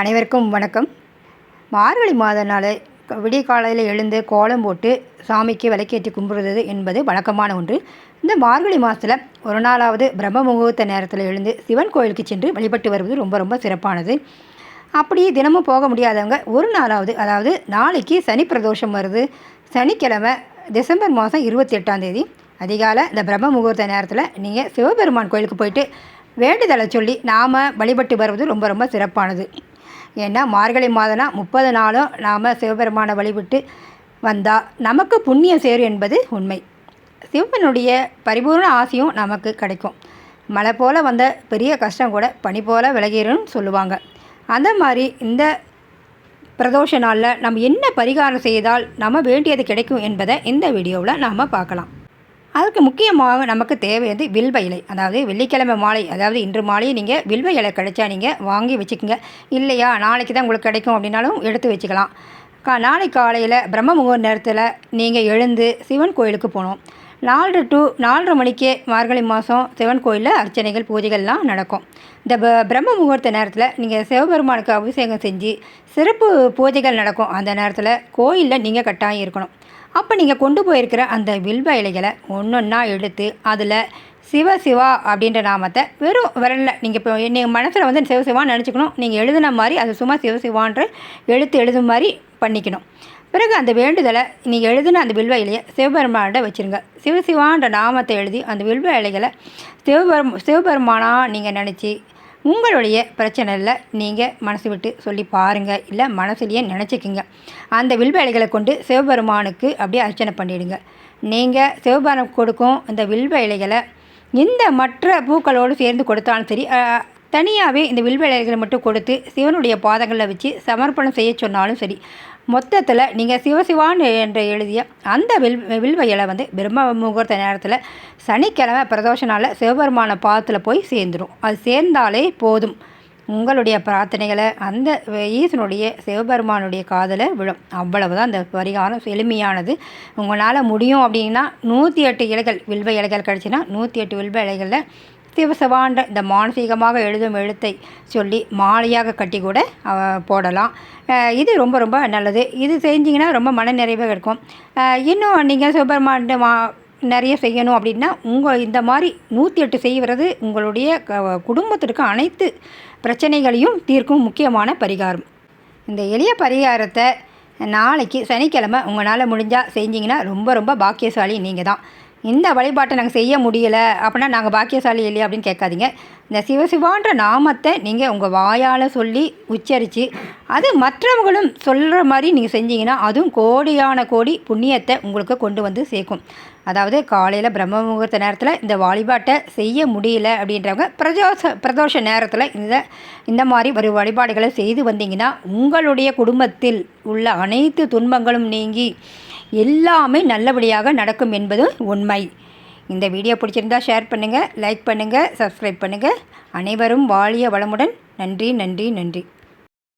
அனைவருக்கும் வணக்கம். மார்கழி மாத நாள் விடிய காலையில் எழுந்து கோலம் போட்டு சாமிக்கு விளக்கேற்றி கும்பிடுறது என்பது வழக்கமான ஒன்று. இந்த மார்கழி மாதத்தில் ஒரு நாளாவது பிரம்ம முகூர்த்த நேரத்தில் எழுந்து சிவன் கோயிலுக்கு சென்று வழிபட்டு வருவது ரொம்ப ரொம்ப சிறப்பானது. அப்படியே தினமும் போக முடியாதவங்க ஒரு நாளாவது அதாவது நாளைக்கு சனி பிரதோஷம் வருது. சனிக்கிழமை டிசம்பர் மாதம் இருபத்தி எட்டாம் தேதி. அதிகாலை இந்த பிரம்ம முகூர்த்த நேரத்தில் நீங்கள் சிவபெருமான் கோயிலுக்கு போயிட்டு வேண்டுதலை சொல்லி நாம் வழிபட்டு வருவது ரொம்ப ரொம்ப சிறப்பானது. ஏன்னா மார்கழி மாதம்னா முப்பது நாளும் நாம் சிவபெருமானை வழிபட்டு வந்தால் நமக்கு புண்ணியம் சேரும் என்பது உண்மை. சிவனுடைய பரிபூர்ண ஆசையும் நமக்கு கிடைக்கும். மழை போல் வந்த பெரிய கஷ்டம் கூட பனி போல் விலகிரும்னு சொல்லுவாங்க. அந்த மாதிரி இந்த பிரதோஷ நாளில் நம்ம என்ன பரிகாரம் செய்தால் நம்ம வேண்டியது கிடைக்கும் என்பதை இந்த வீடியோவில் நாம் பார்க்கலாம். அதுக்கு முக்கியமாக நமக்கு தேவையது வில்வ இலை. அதாவது வெள்ளிக்கிழமை மாலை அதாவது இன்று மாலையை நீங்கள் வில்வ இலை கிடைச்சா நீங்கள் வாங்கி வச்சுக்கோங்க. இல்லையா நாளைக்கு தான் உங்களுக்கு கிடைக்கும் அப்படின்னாலும் எடுத்து வச்சுக்கலாம். கா நாளை காலையில் பிரம்ம முகூர் நேரத்தில் நீங்கள் எழுந்து சிவன் கோயிலுக்கு போகணும். நாலரை டு நாலரை மணிக்கே மார்கழி மாதம் சிவன் கோயிலில் அர்ச்சனைகள் பூஜைகள்லாம் நடக்கும். இந்த ப பிரம்ம முகூர்த்த நேரத்தில் நீங்கள் சிவபெருமானுக்கு அபிஷேகம் செஞ்சு சிறப்பு பூஜைகள் நடக்கும். அந்த நேரத்தில் கோயிலில் நீங்கள் கட்டாயம் இருக்கணும். அப்போ நீங்கள் கொண்டு போயிருக்கிற அந்த வில்வ இலைகளை ஒன்று ஒன்றா எடுத்து அதில் சிவ சிவா அப்படின்ற நாமத்தை வெறும் விரலில் நீங்கள் இப்போ நீங்கள் மனசில் வந்து சிவசிவான்னு நினச்சிக்கணும். நீங்கள் எழுதின மாதிரி அது சும்மா சிவ சிவான்ற எழுத்து எழுதும் மாதிரி பண்ணிக்கணும். பிறகு அந்த வேண்டுதலை நீங்கள் எழுதின அந்த வில்வ இலையை சிவபெருமான்கிட்ட வச்சுருங்க. சிவசிவான்ற நாமத்தை எழுதி அந்த வில்வ இலைகளை சிவபெரும் சிவபெருமானாக நீங்கள் நினச்சி உங்களுடைய பிரச்சனையில் நீங்கள் மனசு விட்டு சொல்லி பாருங்கள் இல்லை மனசுலேயே நினச்சிக்கிங்க. அந்த வில்வ இலைகளை கொண்டு சிவபெருமானுக்கு அப்படியே அர்ச்சனை பண்ணிவிடுங்க நீங்கள் சிவபெருமான் கொடுக்கும் இந்த வில்வ இலைகளை இந்த மற்ற பூக்களோடு சேர்ந்து கொடுத்தாலும் சரி தனியாகவே இந்த வில்வ இலைகளை மட்டும் கொடுத்து சிவனுடைய பாதங்களில் வச்சு சமர்ப்பணம் செய்ய சொன்னாலும் சரி மொத்தத்தில் நீங்கள் சிவசிவான் என்று எழுதிய அந்த வில் வில்வ இலை வந்து பிரம்ம முகூர்த்த நேரத்தில் சனிக்கிழமை பிரதோஷ நாளில் சிவபெருமான பாதத்தில் போய் சேர்ந்துடும் அது சேர்ந்தாலே போதும். உங்களுடைய பிரார்த்தனைகளை அந்த ஈசனுடைய சிவபெருமானுடைய காதலை விழும். அவ்வளவு தான் அந்த பரிகாரம் எளிமையானது. உங்களால் முடியும் அப்படின்னா நூற்றி எட்டு இலைகள் வில்வ இலைகள் கிடச்சின்னா நூற்றி எட்டு வில்வ இலைகளில் சிவசிவாண்ட இந்த மானசீகமாக எழுதும் எழுத்தை சொல்லி மாலையாக கட்டி கூட போடலாம். இது ரொம்ப ரொம்ப நல்லது. இது செஞ்சிங்கன்னா ரொம்ப மன நிறைவாக இருக்கும். இன்னும் நீங்கள் சுப்பிரமணிய மா நிறைய செய்யணும் அப்படின்னா உங்கள் இந்த மாதிரி நூற்றி எட்டு செய்கிறது உங்களுடைய குடும்பத்திற்கு அனைத்து பிரச்சனைகளையும் தீர்க்கும் முக்கியமான பரிகாரம். இந்த எளிய பரிகாரத்தை நாளைக்கு சனிக்கிழமை உங்களால் முடிஞ்சால் செஞ்சிங்கன்னா ரொம்ப ரொம்ப பாக்கியசாலி நீங்கள் தான் இந்த வழிபாட்டை நாங்கள் செய்ய முடியலை அப்படின்னா நாங்கள் பாக்கியசாலி இல்லையா அப்படின்னு கேட்காதீங்க. இந்த சிவசிவான்ற நாமத்தை நீங்கள் உங்கள் வாயால் சொல்லி உச்சரித்து அது மற்றவங்களும் சொல்கிற மாதிரி நீங்கள் செஞ்சீங்கன்னா அதுவும் கோடியான கோடி புண்ணியத்தை உங்களுக்கு கொண்டு வந்து சேர்க்கும். அதாவது காலையில் பிரம்ம முகூர்த்த நேரத்தில் இந்த வழிபாட்டை செய்ய முடியல அப்படின்றவங்க பிரதோஷ பிரதோஷ நேரத்தில் இந்த இந்த மாதிரி ஒரு வழிபாடுகளை செய்து வந்தீங்கன்னா உங்களுடைய குடும்பத்தில் உள்ள அனைத்து துன்பங்களும் நீங்கி எல்லாமே நல்லபடியாக நடக்கும் என்பது உண்மை. இந்த வீடியோ பிடிச்சிருந்தா ஷேர் பண்ணுங்கள் லைக் பண்ணுங்கள் சப்ஸ்கிரைப் பண்ணுங்கள் அனைவரும் வாழிய வளமுடன். நன்றி நன்றி நன்றி.